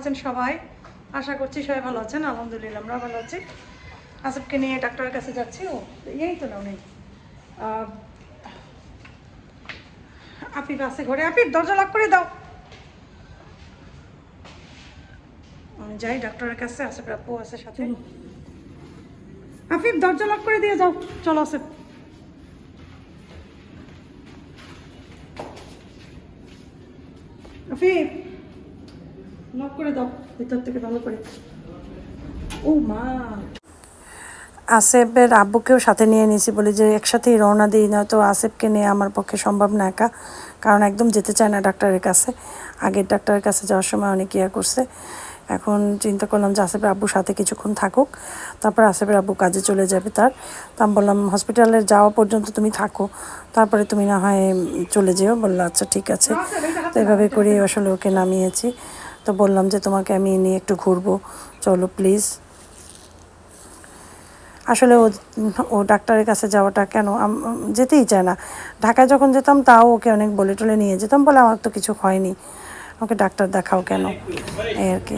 আছেন সবাই? আশা করছি সবাই ভালো আছেন আলহামদুলিল্লাহ আমরা ভালো আছি। আসিফকে নিয়ে ডাক্তারের কাছে যাচ্ছি। ও এই তো না নেই আপিফ আছে ঘরে। আপিফ দরজা লক করে দাও। আমি যাই ডাক্তারের কাছে আসিফ আপু আছে সাথে। আফিফ দরজা লক করে দিয়ে যাও। চলো আসিফ। আফিফ লক করে দাও ভিতর থেকে ভালো করে। ও মা। আসেফের আব্বুকেও সাথে নিয়ে নিয়েছি বলি যে একসাথেই রওনা দিই না তো আসেফকে নিয়ে আমার পক্ষে সম্ভব না একা কারণ একদম যেতে চায় না ডাক্তারের কাছে। আগের ডাক্তারের কাছে যাওয়ার সময় অনেক ইয়া করছে। এখন চিন্তা করলাম যে আসেফের আব্বুর সাথে কিছুক্ষণ থাকুক তারপর আসেফের আব্বু কাজে চলে যাবে তার। তা আমি বললাম হসপিটালে যাওয়া পর্যন্ত তুমি থাকো তারপরে তুমি না হয় চলে যেও। বলল আচ্ছা ঠিক আছে। তো এভাবে করে আসলে ওকে নামিয়েছি। তো বললাম যে তোমাকে আমি নিয়ে একটু ঘুরবো। চলো প্লিজ আসলে ও ও ডাক্তারের কাছে যাওয়াটা কেন? যেতেই চায় না। ঢাকায় যখন যেতাম, তাও ওকে অনেক বলে টলে নিয়ে যেতাম বলে আমার তো কিছু হয়নি। ওকে ডাক্তার দেখাও কেন? এই আর কি।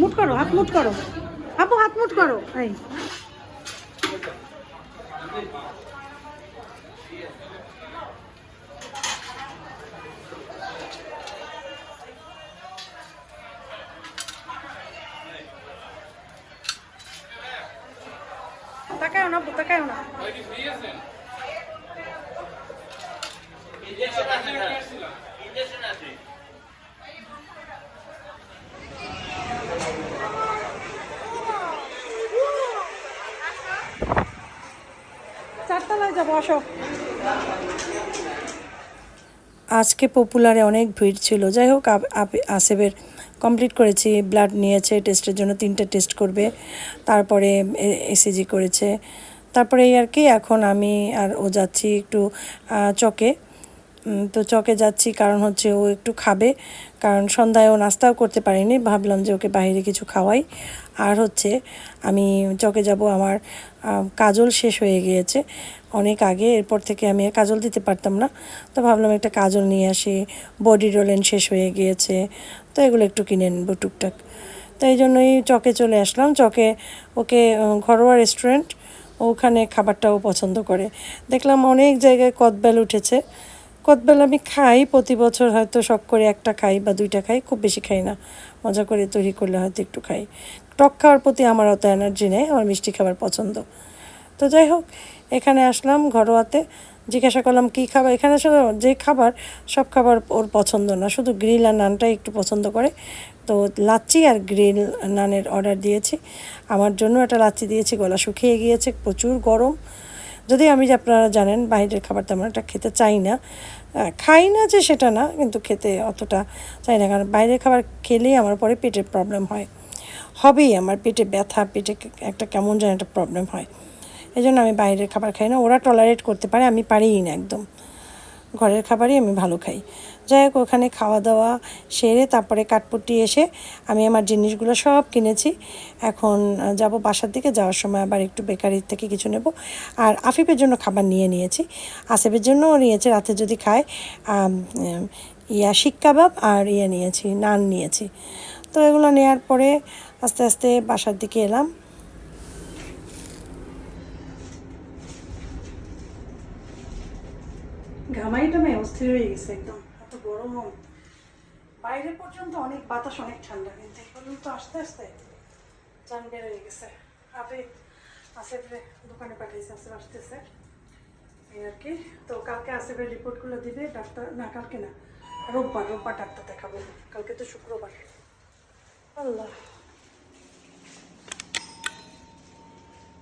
মুট করো, হাত মুট করো। আপু হাত মুট করো। এই তাকায়ও না আপু তাকায়ও না আসো আজকে পপুলারে অনেক ভিড় ছিল। যাই হোক আসেবের কমপ্লিট করেছি ব্লাড নিয়েছে টেস্টের জন্য তিনটে টেস্ট করবে, তারপরে এসিজি করেছে। তারপরে এই আর কি, এখন আমি আর ও যাচ্ছি একটু চকে। তো চকে যাচ্ছি, কারণ হচ্ছে ও একটু খাবে। কারণ সন্ধ্যায় ও নাস্তাও করতে পারিনি, ভাবলাম যে ওকে বাইরে কিছু খাওয়াই। আর হচ্ছে, আমি চকে যাব, আমার কাজল শেষ হয়ে গিয়েছে অনেক আগে, এরপর থেকে আমি কাজল দিতে পারতাম না। তো ভাবলাম একটা কাজল নিয়ে আসি, বডি রোলেন শেষ হয়ে গিয়েছে, তো এগুলো একটু কিনে নেব টুকটাক। তো এই জন্যই চকে চলে আসলাম। চকে ওকে ঘরোয়া রেস্টুরেন্ট, ওখানে খাবারটাও পছন্দ করে। দেখলাম অনেক জায়গায় কদবেল উঠেছে। কদবেল আমি খাই, প্রতি বছর হয়তো শখ করে একটা খাই বা দুইটা খাই, খুব বেশি খাই না। মজা করে তৈরি করলে হয়তো একটু খাই। টক খাওয়ার প্রতি আমার অত এনার্জি নেই, আমার মিষ্টি খাবার পছন্দ। তো যাই হোক, এখানে আসলাম ঘরোয়াতে, জিজ্ঞাসা করলাম, কী খাবার? এখানে যে খাবার, সব খাবার ওর পছন্দ না। শুধু গ্রিল আর নানটাই একটু পছন্দ করে। তো লাচ্ছি আর গ্রিল নানের অর্ডার দিয়েছি। আমার জন্য একটা লাচ্ছি দিয়েছি, গলা শুকিয়ে গিয়েছে, প্রচুর গরম। যদি আমি যে আপনারা জানেন বাইরের খাবার তেমন একটা খেতে চাই না খাই না যে সেটা না, কিন্তু খেতে অতটা চাই না। কারণ বাইরের খাবার খেলেই আমার পরে পেটের প্রবলেম হয়। হবেই আমার পেটে ব্যথা, পেটে একটা কেমন যেন একটা প্রবলেম হয়। এই জন্য আমি বাইরের খাবার খাই না। ওরা টলারেট করতে পারে, আমি পারিই না একদম। ঘরের খাবারই আমি ভালো খাই। যাই হোক, ওখানে খাওয়া দাওয়া সেরে তারপরে কাঠপুটি এসে আমি আমার জিনিসগুলো সব কিনেছি। এখন যাব বাসার দিকে, যাওয়ার সময় আবার একটু বেকারির থেকে কিছু নেব। আর আফিফের জন্য খাবার নিয়ে নিয়েছি। আসিফের জন্যও নিয়েছে, রাতে যদি খায় ইয়া শিক কাবাব আর ইয়ে নিয়েছি, নান নিয়েছি। তো এগুলো নেওয়ার পরে আস্তে আস্তে বাসার দিকে এলাম। ঘামাইটা মেয়ে অস্থির হয়ে গেছে একদম। গরম বাইরে পর্যন্ত অনেক বাতাস অনেক ঠান্ডা কিন্তু পর্যন্ত আস্তে আস্তে চান বের হয়ে গেছে। আসেফরে দোকানে পাঠিয়েছে আসে আসতেছে। এই আর কি। তো কালকে আসেফের রিপোর্টগুলো দিবে ডাক্তার না কালকে না রোববার রোববার ডাক্তার দেখাবো। কালকে তো শুক্রবার। আল্লাহ।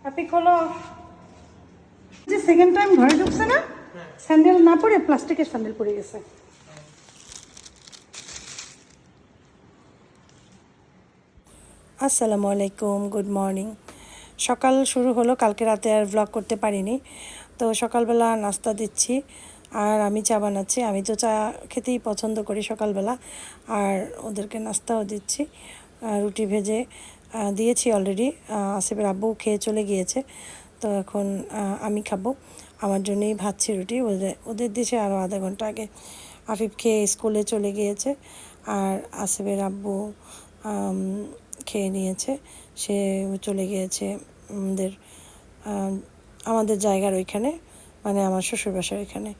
আপনি খোলো যে সেকেন্ড টাইম ঘরে ঢুকছে না স্যান্ডেল না পরে প্লাস্টিকের স্যান্ডেল পরে গেছে। আসসালামু আলাইকুম গুড মর্নিং সকাল শুরু হলো, কালকে রাতে আর ভ্লগ করতে পারিনি। তো সকালবেলা নাস্তা দিচ্ছি, আর আমি চা বানাচ্ছি। আমি তো চা খেতেই পছন্দ করি সকালবেলা, আর ওদেরকে নাস্তাও দিচ্ছি রুটি ভেজে দিয়েছি অলরেডি আসিফের আব্বু খেয়ে চলে গিয়েছে, তো এখন আমি খাব। আমার জন্যই ভাতছি রুটি। ওদের ওদের দিয়েছে আরও আধা ঘণ্টা আগে আফিফ খেয়ে স্কুলে চলে গিয়েছে, আর আসিফের আব্বু খেয়ে নিয়েছে। সে চলে গিয়েছে আমাদের আমাদের জায়গার ওইখানে মানে আমার শ্বশুর বাসার ওইখানে।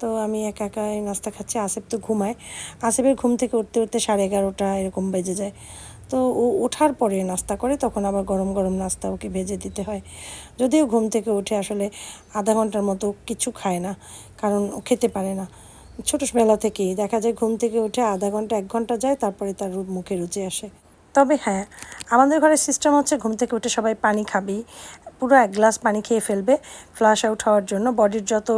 তো আমি একা একা এই নাস্তা খাচ্ছি। আসিফ তো ঘুমায়। আসিফের ঘুম থেকে উঠতে উঠতে সাড়ে এগারোটা এরকম বেজে যায়। তো ও ওঠার পরে নাস্তা করে, তখন আবার গরম গরম নাস্তা ওকে ভেজে দিতে হয়। যদিও ঘুম থেকে উঠে আসলে আধা ঘণ্টার মতো কিছু খায় না, কারণ ও খেতে পারে না। ছোটোবেলা থেকেই দেখা যায় ঘুম থেকে উঠে আধা ঘণ্টা, এক ঘণ্টা যায়, তারপরে তার মুখে রুচি আসে। তবে হ্যাঁ আমাদের ঘরের সিস্টেম হচ্ছে ঘুম থেকে উঠে সবাই পানি খাবি পুরো এক গ্লাস পানি খেয়ে ফেলবে ফ্লাশ আউট হওয়ার জন্য। বডির যত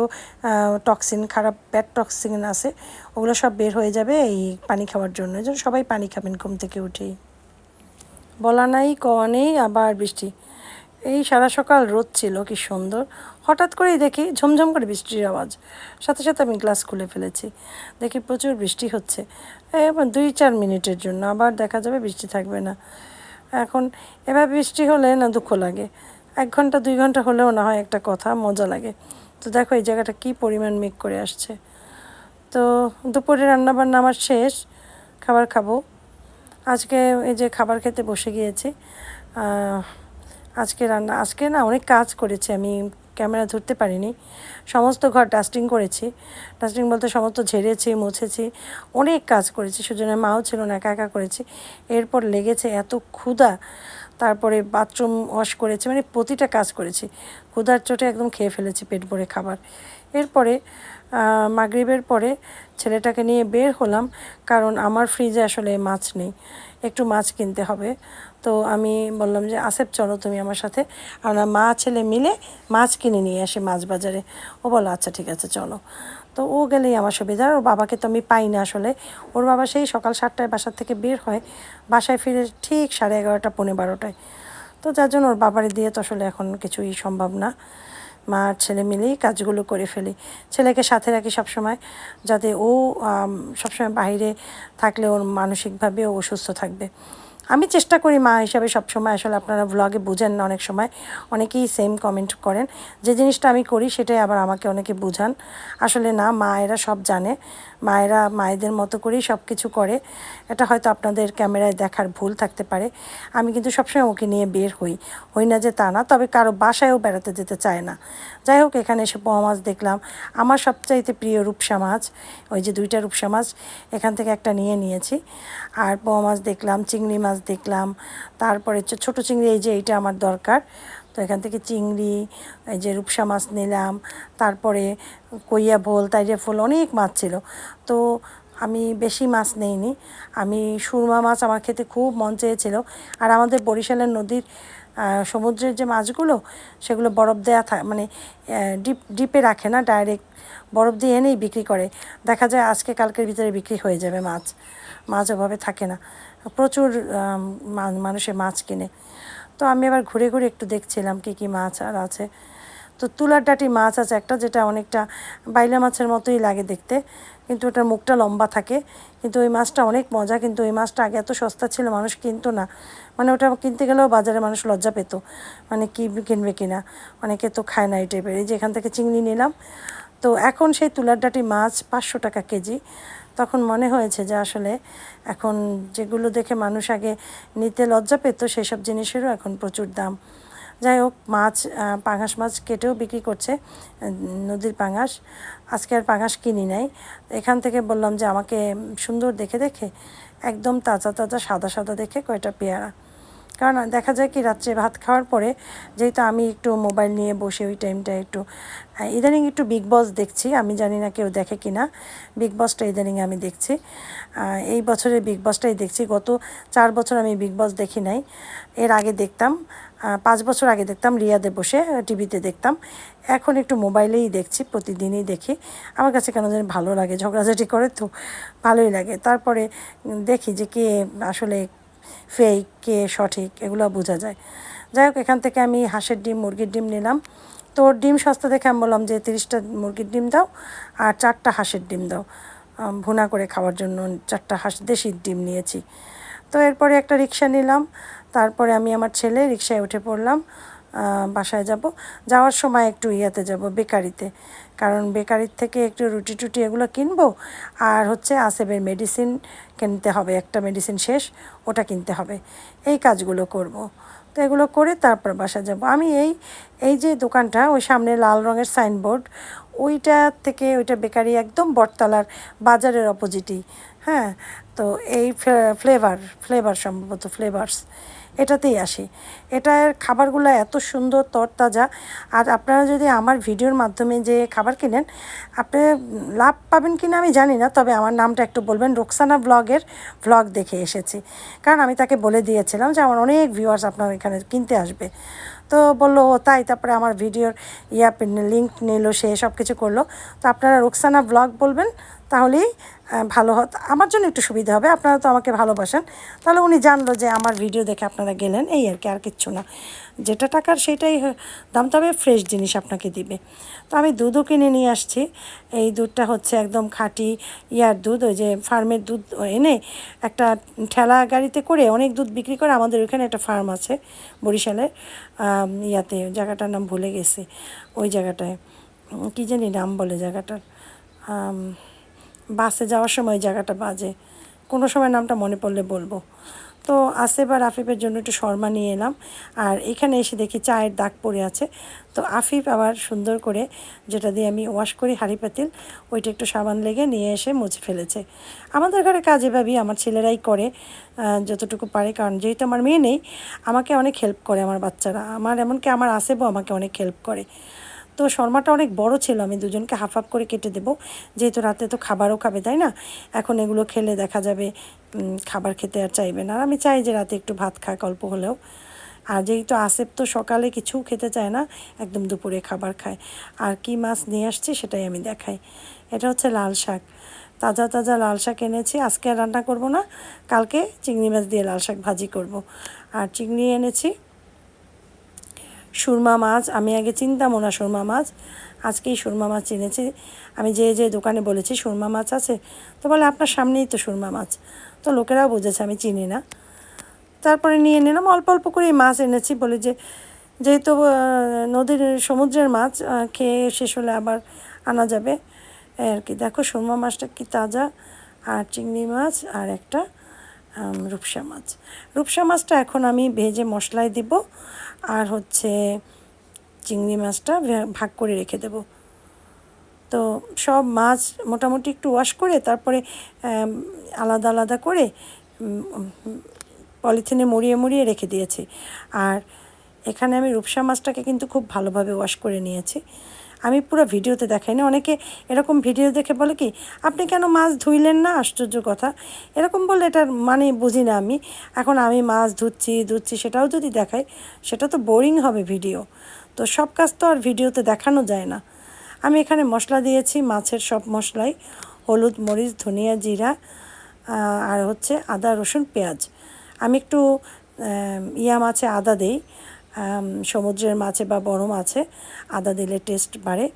টক্সিন খারাপ ব্যাড টক্সিন আছে, ওগুলো সব বের হয়ে যাবে এই পানি খাওয়ার জন্য সবাই পানি খাবেন ঘুম থেকে উঠেই। বলা নাই, কওয়া নেই, আবার বৃষ্টি। এই সারা সকাল, রোদ ছিল, কি সুন্দর। হঠাৎ করেই দেখি ঝমঝম করে বৃষ্টির আওয়াজ। সাথে সাথে আমি গ্লাস খুলে ফেলেছি। দেখি প্রচুর বৃষ্টি হচ্ছে। এই আবার দুই চার মিনিটের জন্য আবার দেখা যাবে বৃষ্টি থাকবে না। এখন এবার বৃষ্টি হলে না দুঃখ লাগে। এক ঘণ্টা, দুই ঘণ্টা হলেও না হয় একটা কথা, মজা লাগে। তো দেখো এই জায়গাটা কী পরিমাণ মেঘ করে আসছে। তো দুপুরে রান্নাবান্না আমার শেষ। খাবার খাব। আজকে এই যে খাবার খেতে বসে গিয়েছি আজকে রান্না, আজকে না অনেক কাজ করেছি, আমি ক্যামেরা ধরতে পারিনি। সমস্ত ঘর ডাস্টিং করেছি। ডাস্টিং বলতে সমস্ত ঝেড়েছি, মুছেছি, অনেক কাজ করেছি, সেজন্য মাও ছিল না, একা একা করেছি। এরপর লেগেছে এত ক্ষুধা, তারপরে বাথরুম ওয়াশ করেছি মানে প্রতিটা কাজ করেছি। ক্ষুধার চোটে একদম খেয়ে ফেলেছি পেট ভরে খাবার। এরপরে মাগরিবের পরে ছেলেটাকে নিয়ে বের হলাম, কারণ আমার ফ্রিজে আসলে মাছ নেই। একটু মাছ কিনতে হবে। তো আমি বললাম যে আসেপ চলো তুমি আমার সাথে। আমরা মা ছেলে মিলে মাছ কিনে নিয়ে আসি মাছ বাজারে। ও বলো আচ্ছা ঠিক আছে, চলো। তো ও গেলেই আমার সুবিধা। ওর বাবাকে তো আমি পাই না আসলে। ওর বাবা সেই সকাল সাতটায় বাসার থেকে বের হয়, বাসায় ফিরে ঠিক সাড়ে এগারোটা, পৌনে বারোটায়। তো যার জন্য ওর বাবারে দিয়ে তো আসলে এখন কিছুই সম্ভব না। মা আর ছেলে মিলেই কাজগুলো করে ফেলি। ছেলেকে সাথে রাখি সবসময়, যাতে ও সবসময় বাইরে থাকলে ওর মানসিকভাবে ও সুস্থ থাকবে। আমি চেষ্টা করি মা হিসাবে সবসময়, আসলে আপনারা ব্লগে বুঝেন না অনেক সময়, অনেকেই সেম কমেন্ট করেন। যে জিনিসটা আমি করি সেটাই আবার আমাকে অনেকে বুঝান। আসলে না, মায়েরা সব জানে। মায়েরা মায়েদের মতো করেই সব কিছু করে। এটা হয়তো আপনাদের ক্যামেরায় দেখার ভুল থাকতে পারে। আমি কিন্তু সবসময় ওকে নিয়ে বের হই। হই না যে তা না, তবে কারও বাসায়ও বেড়াতে যেতে চায় না। যাই হোক, এখানে এসে পোয়া মাছ দেখলাম। আমার সবচাইতে প্রিয় রূপসা মাছ, ওই যে দুইটা রূপসা মাছ, এখান থেকে একটা নিয়ে নিয়েছি। আর পোয়া মাছ দেখলাম, চিংড়ি মাছ দেখলাম। তারপরে হচ্ছে ছোটো চিংড়ি, এই যে এইটা আমার দরকার। তো এখান থেকে চিংড়ি, এই যে রূপসা মাছ নিলাম। তারপরে কইয়া ভোল তাইরে ফুল অনেক মাছ ছিল। তো আমি বেশি মাছ নেইনি। আমি সুরমা মাছ আমার খেতে খুব মন চেয়েছিল। আর আমাদের বরিশালের নদীর সমুদ্রের যে মাছগুলো, সেগুলো বরফ দেয়া থা মানে ডিপ, ডিপে রাখে না, ডাইরেক্ট বরফ দিয়ে এনেই বিক্রি করে। দেখা যায় আজকে কালকের ভিতরে বিক্রি হয়ে যাবে মাছ। মাছ ওভাবে থাকে না। প্রচুর মানুষে মাছ কিনে। তো আমি আবার ঘুরে ঘুরে একটু দেখছিলাম কী কী মাছ আর আছে। তো তুলার ডাটি মাছ আছে একটা যেটা অনেকটা বাইলা মাছের মতোই লাগে দেখতে, কিন্তু ওটার মুখটা লম্বা থাকে। কিন্তু ওই মাছটা অনেক মজা, কিন্তু ওই মাছটা আগে এত সস্তা ছিল, মানুষ কিনতো না। মানে ওটা কিনতে গেলেও বাজারে মানুষ লজ্জা পেত মানে কি কিনবে কিনা অনেকে তো খায় না এই টাইপের এই যে এখান থেকে চিংড়ি নিলাম, তো এখন সেই তুলার ডাটি মাছ পাঁচশো টাকা কেজি। তখন মনে হয়েছে যে আসলে এখন যেগুলো দেখে মানুষ আগে নিতে লজ্জা পেত, সেসব জিনিসেরও এখন প্রচুর দাম। যাই হোক, মাছ পাঙাস মাছ কেটেও বিক্রি করছে নদীর পাঙাশ। আজকে আর পাঙাশ কিনি নাই। এখান থেকে বললাম যে আমাকে সুন্দর দেখে দেখে, একদম তাজা তাজা, সাদা সাদা দেখে কয়টা পেয়ারা। কারণ দেখা যায় কি, রাত্রে ভাত খাওয়ার পরে যেহেতু আমি একটু মোবাইল নিয়ে বসে ওই টাইমটা একটু ইদানিং একটু বিগ বস দেখছি। আমি জানি না কেউ দেখে কি না বিগ বসটা ইদানিং আমি দেখছি। এই বছরের বিগ বসটাই দেখছি। গত চার বছর আমি বিগ বস দেখি নাই। এর আগে দেখতাম। পাঁচ বছর আগে দেখতাম, রিয়াদে বসে টিভিতে দেখতাম। এখন একটু মোবাইলেই দেখছি, প্রতিদিনই দেখি। আমার কাছে কেন জানি ভালো লাগে, ঝগড়াঝাটি করে তো ভালোই লাগে। তারপরে দেখি যে কে আসলে ফেক কে সঠিক, এগুলো বোঝা যায়। যাই হোক, এখান থেকে আমি হাঁসের ডিম, মুরগির ডিম নিলাম। তো ডিম সস্তা দেখে আমি বললাম যে, তিরিশটা মুরগির ডিম দাও আর চারটা হাঁসের ডিম দাও। ভুনা করে খাওয়ার জন্য চারটা হাঁস দেশির ডিম নিয়েছি। তো এরপরে একটা রিক্সা নিলাম। তারপরে আমি আমার ছেলে রিক্সায় উঠে পড়লাম। বাসায় যাব। যাওয়ার সময় একটু ইয়াতে যাব, বেকারিতে। কারণ বেকারির থেকে একটু রুটি টুটি এগুলো কিনবো, আর হচ্ছে আসেবের মেডিসিন কিনতে হবে, একটা মেডিসিন শেষ, ওটা কিনতে হবে। এই কাজগুলো করব। তো এগুলো করে তারপর বাসা যাব। আমি এই এই যে দোকানটা, ওই সামনে লাল রঙের সাইনবোর্ড ওইটা থেকে ওইটা বেকারি একদম বটতলার বাজারের অপোজিটই হ্যাঁ তো এই ফ্লেভার ফ্লেভার সম্ভবত ফ্লেভার্স এটাতেই আসি। এটার খাবারগুলো এত সুন্দর, তরতাজা। আর আপনারা যদি আমার ভিডিওর মাধ্যমে যে খাবার কিনেন, আপনি লাভ পাবেন কি না আমি জানি না, তবে আমার নামটা একটু বলবেন, রোকসানা ব্লগের ব্লগ দেখে এসেছি। কারণ আমি তাকে বলে দিয়েছিলাম যে আমার অনেক ভিউয়ার্স আপনার এখানে কিনতে আসবে। তো বলল, ও, তাই? তারপরে আমার ভিডিওর ইয়া লিঙ্ক নিল, সে সব কিছু করল। তো আপনারা রোকসানা ব্লগ বলবেন, তাহলেই ভালো হত আমার জন্য একটু সুবিধা হবে আপনারা তো আমাকে ভালোবাসেন। তাহলে উনি জানলো যে আমার ভিডিও দেখে আপনারা গেলেন এই আর কি আর কিচ্ছু না। যেটা টাকার সেটাই দাম তবে ফ্রেশ জিনিস আপনাকে দিবে। তো আমি দুধও কিনে নিয়ে আসছি এই দুধটা হচ্ছে একদম খাঁটি ইয়ার দুধ ওই যে ফার্মের দুধ এনে একটা ঠেলা গাড়িতে করে অনেক দুধ বিক্রি করে আমাদের ওখানে একটা ফার্ম আছে বরিশালে আম, ইয়াতে জায়গাটার নাম ভুলে গেছি ওই জায়গাটায় কী জানি নাম বলে জায়গাটার বাসে যাওয়ার সময় জায়গাটা বাজে। কোনো সময় নামটা মনে পড়লে বলব। তো আসিফ আর আফিফের জন্য একটু শর্মা নিয়ে এলাম। আর এখানে এসে দেখি চায়ের দাগ পড়ে আছে। তো আফিফ আবার সুন্দর করে যেটা দিয়ে আমি ওয়াশ করি হাঁড়ি পাতিল, ওইটা একটু সাবান লেগে নিয়ে এসে মুছে ফেলেছে। আমাদের ঘরে কাজে ভাবি আমার ছেলেরাই করে যতটুকু পারে। কারণ যেহেতু আমার মেয়ে নেই, আমাকে অনেক হেল্প করে আমার বাচ্চারা। আমার এমনকি আমার আসেবও আমাকে অনেক হেল্প করে। তো শর্মাটা অনেক বড় ছিল, আমি দুজনকে হাফ হাফ করে কেটে দেবো। যেহেতু রাতে তো খাবারও খাবে, তাই না? এখন এগুলো খেলে দেখা যাবে খাবার খেতে আর চাইবে না। আর আমি চাই যে রাতে একটু ভাত খাক অল্প হলেও। আর যেহেতু আসেপ তো সকালে কিছু খেতে চায় না, একদম দুপুরে খাবার খায়। আর কি মাছ নিয়ে আসছি সেটাই আমি দেখাই। এটা হচ্ছে লাল শাক। তাজা তাজা লাল শাক এনেছি। আজকে আর রান্না করব না, কালকে চিংড়ি মাছ দিয়ে লাল শাক ভাজি করব। আর চিংড়ি এনেছি সুরমা মাছ, আমি আগে চিনতাম না সুরমা মাছ, আজকেই সুরমা মাছ চিনেছি আমি যে যে দোকানে বলেছি সুরমা মাছ আছে, তো বলে আপনার সামনেই তো সুরমা মাছ। তো লোকেরাও বুঝেছে, আমি চিনি না। তারপরে নিয়ে নিলাম, অল্প অল্প করে মাছ এনেছি। বলে যে, যেহেতু নদীর, সমুদ্রের মাছ খেয়ে শেষ হলে আবার আনা যাবে। আর কি, দেখো সুরমা মাছটা কি তাজা, আর চিংড়ি মাছ, আর একটা রূপসা মাছ। রূপসা মাছটা এখন আমি ভেজে মশলায় দিব আর হচ্ছে চিংড়ি মাছটা ভাগ করে রেখে দেবো। তো সব মাছ মোটামুটি একটু ওয়াশ করে তারপরে আলাদা আলাদা করে পলিথিনে মুড়িয়ে মুড়িয়ে রেখে দিয়েছি। আর এখানে আমি রূপসা মাছটাকে কিন্তু খুব ভালোভাবে ওয়াশ করে নিয়েছি। আমি পুরো ভিডিওতে দেখাই না। অনেকে এরকম ভিডিও দেখে বলে কি, আপনি কেন মাছ ধুইলেন না? আশ্চর্য কথা। এরকম বললে এটার মানে বুঝি না আমি। এখন আমি মাছ ধুচ্ছি ধুচ্ছি সেটাও যদি দেখাই, সেটা তো বোরিং হবে ভিডিও। তো সব কাজ তো আর ভিডিওতে দেখানো যায় না। আমি এখানে মশলা দিয়েছি, মাছের সব মশলাই, হলুদ, মরিচ, ধনিয়া জিরা আর হচ্ছে আদা, রসুন, পেঁয়াজ। আমি একটু ইয়া মাছে আদা দিই। সমুদ্রের মাছে বা বড় মাছে আদা দিলে টেস্ট বাড়ে।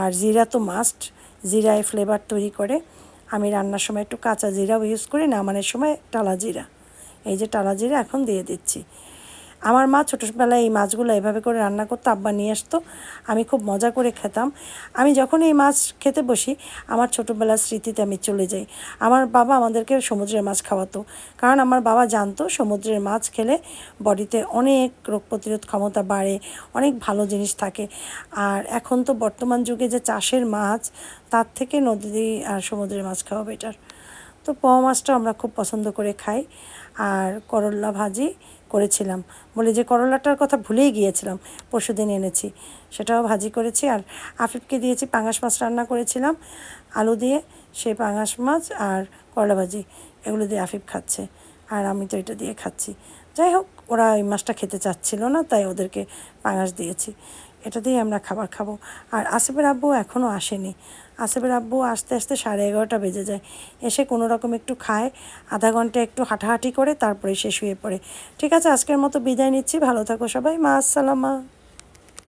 আর জিরা তো মাস্ট জিরায় ফ্লেভার তৈরি করে। আমি রান্নার সময় একটু কাঁচা জিরাও ইউজ করি, নামানোর সময় টালা জিরা। এই যে টালা জিরা এখন দিয়ে দিচ্ছি। আমার মা ছোটোবেলায় এই মাছগুলো এভাবে করে রান্না করতো, আব্বা নিয়ে আসতো, আমি খুব মজা করে খেতাম। আমি যখন এই মাছ খেতে বসি, আমার ছোটোবেলার স্মৃতিতে আমি চলে যাই। আমার বাবা আমাদেরকে সমুদ্রের মাছ খাওয়াতো, কারণ আমার বাবা জানতো সমুদ্রের মাছ খেলে বডিতে অনেক রোগ প্রতিরোধ ক্ষমতা বাড়ে, অনেক ভালো জিনিস থাকে। আর এখন তো বর্তমান যুগে যে চাষের মাছ, তার থেকে নদী আর সমুদ্রের মাছ খাওয়া বেটার তো পোয়া মাছটা আমরা খুব পছন্দ করে খাই। আর করল্লা ভাজি করেছিলাম। বলে যে, করলাটার কথা ভুলেই গিয়েছিলাম পরশু দিন এনেছি। সেটাও ভাজি করেছি আর আফিফকে দিয়েছি পাঙাশ মাছ রান্না করেছিলাম, আলু দিয়ে সেই পাঙাশ মাছ আর করলা ভাজি, এগুলো দিয়ে আফিফ খাচ্ছে আর আমি তো এটা দিয়ে খাচ্ছি। যাই হোক, ওরা ওই মাছটা খেতে চাচ্ছিল না, তাই ওদেরকে পাঙাশ দিয়েছি। এটা দিয়ে আমরা খাবার খাব। আর আসিফের আব্বু এখনও আসেনি। আসিফের আব্বু আস্তে আস্তে সাড়ে এগারোটা বেজে যায়। এসে কোনো রকম একটু খায়, আধা ঘণ্টা একটু হাঁটাহাঁটি করে, তারপরে সে শুয়ে পড়ে। ঠিক আছে, আজকের মতো বিদায় নিচ্ছি। ভালো থাকো সবাই। মা আসসালামা।